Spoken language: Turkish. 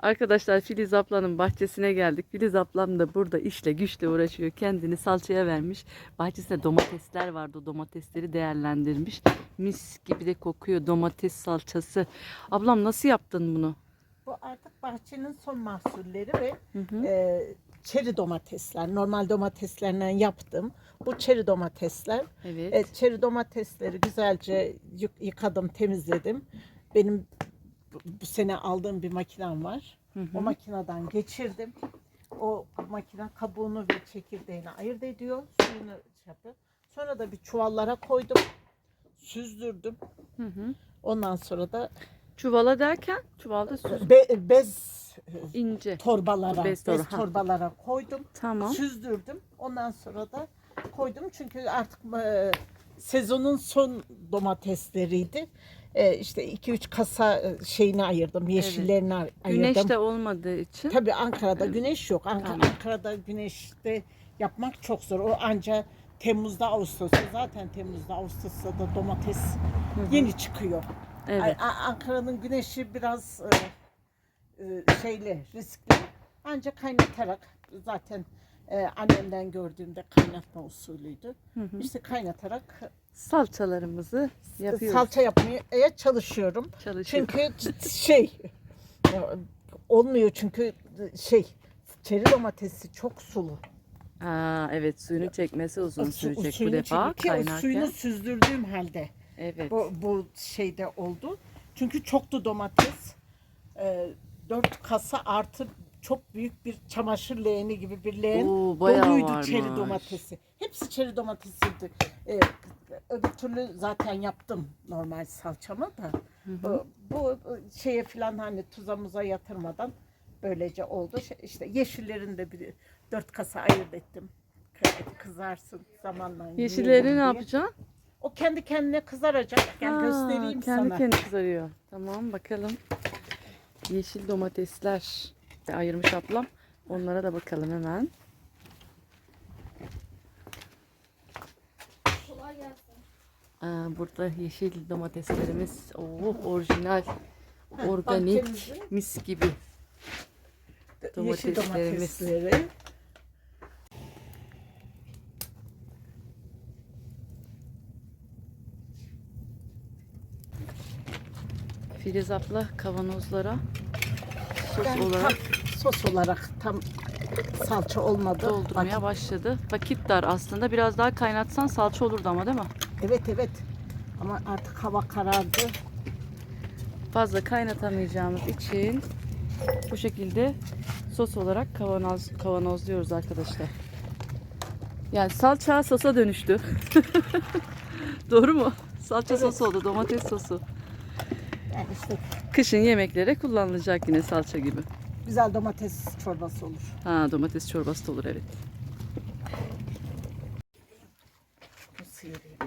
Arkadaşlar Filiz ablanın bahçesine geldik. Filiz ablam da burada işle güçle uğraşıyor. Kendini salçaya vermiş. Bahçesinde domatesler vardı. O domatesleri değerlendirmiş. Mis gibi de kokuyor domates salçası. Ablam nasıl yaptın bunu? Bu artık bahçenin son mahsulleri ve Hı hı. e, çeri domatesler. Normal domateslerden yaptım. Bu çeri domatesler. Evet. E, çeri domatesleri güzelce yık- yıkadım, temizledim. Benim bu, bu sene aldığım bir makinem var. Hı hı. O makineden geçirdim. O makine kabuğunu ve çekirdeğini ayırt ediyor. Suyunu şey yapıyor. Sonra da bir çuvallara koydum. Süzdürdüm. Hı hı. Ondan sonra da Çuvala derken çuvalda süz be- bez ince. torbalara, Bez bez, ha. torbalara koydum. Tamam. Süzdürdüm. Ondan sonra da koydum çünkü artık e, sezonun son domatesleriydi. E, işte 2-3 kasa e, şeyini ayırdım, yeşillerini ay- ayırdım. Güneş de olmadığı için. Tabii Ankara'da güneş yok. Ank- Tamam. Ankara'da güneşte yapmak çok zor. O anca Temmuz'da Ağustos'ta zaten Temmuz'da Ağustos'ta da domates yeni çıkıyor. Evet. A- A- Ankara'nın güneşi biraz e, e, şeyli, riskli. Ancak kaynatarak zaten e, annemden gördüğümde kaynatma usulüydü. Hı hı. İşte kaynatarak Salçalarımızı yapıyoruz. salça yapmaya çalışıyorum. Çalışıyoruz. Çünkü şey e, olmuyor çünkü şey çeri domatesi çok sulu. Aa, evet suyunu çekmesi uzun Su- sürecek bu defa o kaynarken. Suyunu süzdürdüğüm halde Evet. bu, bu şeyde oldu. Çünkü çoktu domates. E, dört kasa artı çok büyük bir çamaşır leğeni gibi bir leğen Oo, bayağı doluydu varmış. çeri domatesi. Hepsi çeri domatesiydi. E, öbür türlü zaten yaptım normal salçamı da. Bu, bu şeye falan hani tuza muza yatırmadan böylece oldu. İşte yeşillerin de bir dört kasa ayırt ettim. Kı- Kızarsın zamanla. Yeşilleri ne yapacaksın? O kendi kendine kızaracak. Gel Aa, göstereyim kendi sana. kendi kızarıyor. Tamam bakalım. Yeşil domatesler de ayırmış ablam. Onlara da bakalım hemen. Aa, burada yeşil domateslerimiz oh, orijinal, organik, mis gibi. Yeşil domateslerimiz. domatesleri. Filiz abla kavanozlara sos Ben olarak sos olarak tam salça olmadı. doldurmaya Bak, başladı. Vakit dar aslında. Biraz daha kaynatsan salça olurdu ama değil mi? evet evet. Ama artık hava karardı. Fazla kaynatamayacağımız için bu şekilde sos olarak kavanoz kavanozluyoruz arkadaşlar. Yani salça sosa dönüştü. Doğru mu? Salça sosu oldu, domates sosu. Yani işte Kışın yemeklere kullanılacak yine salça gibi güzel domates çorbası olur. Ha domates çorbası da olur evet. Nasıl yürüyeyim?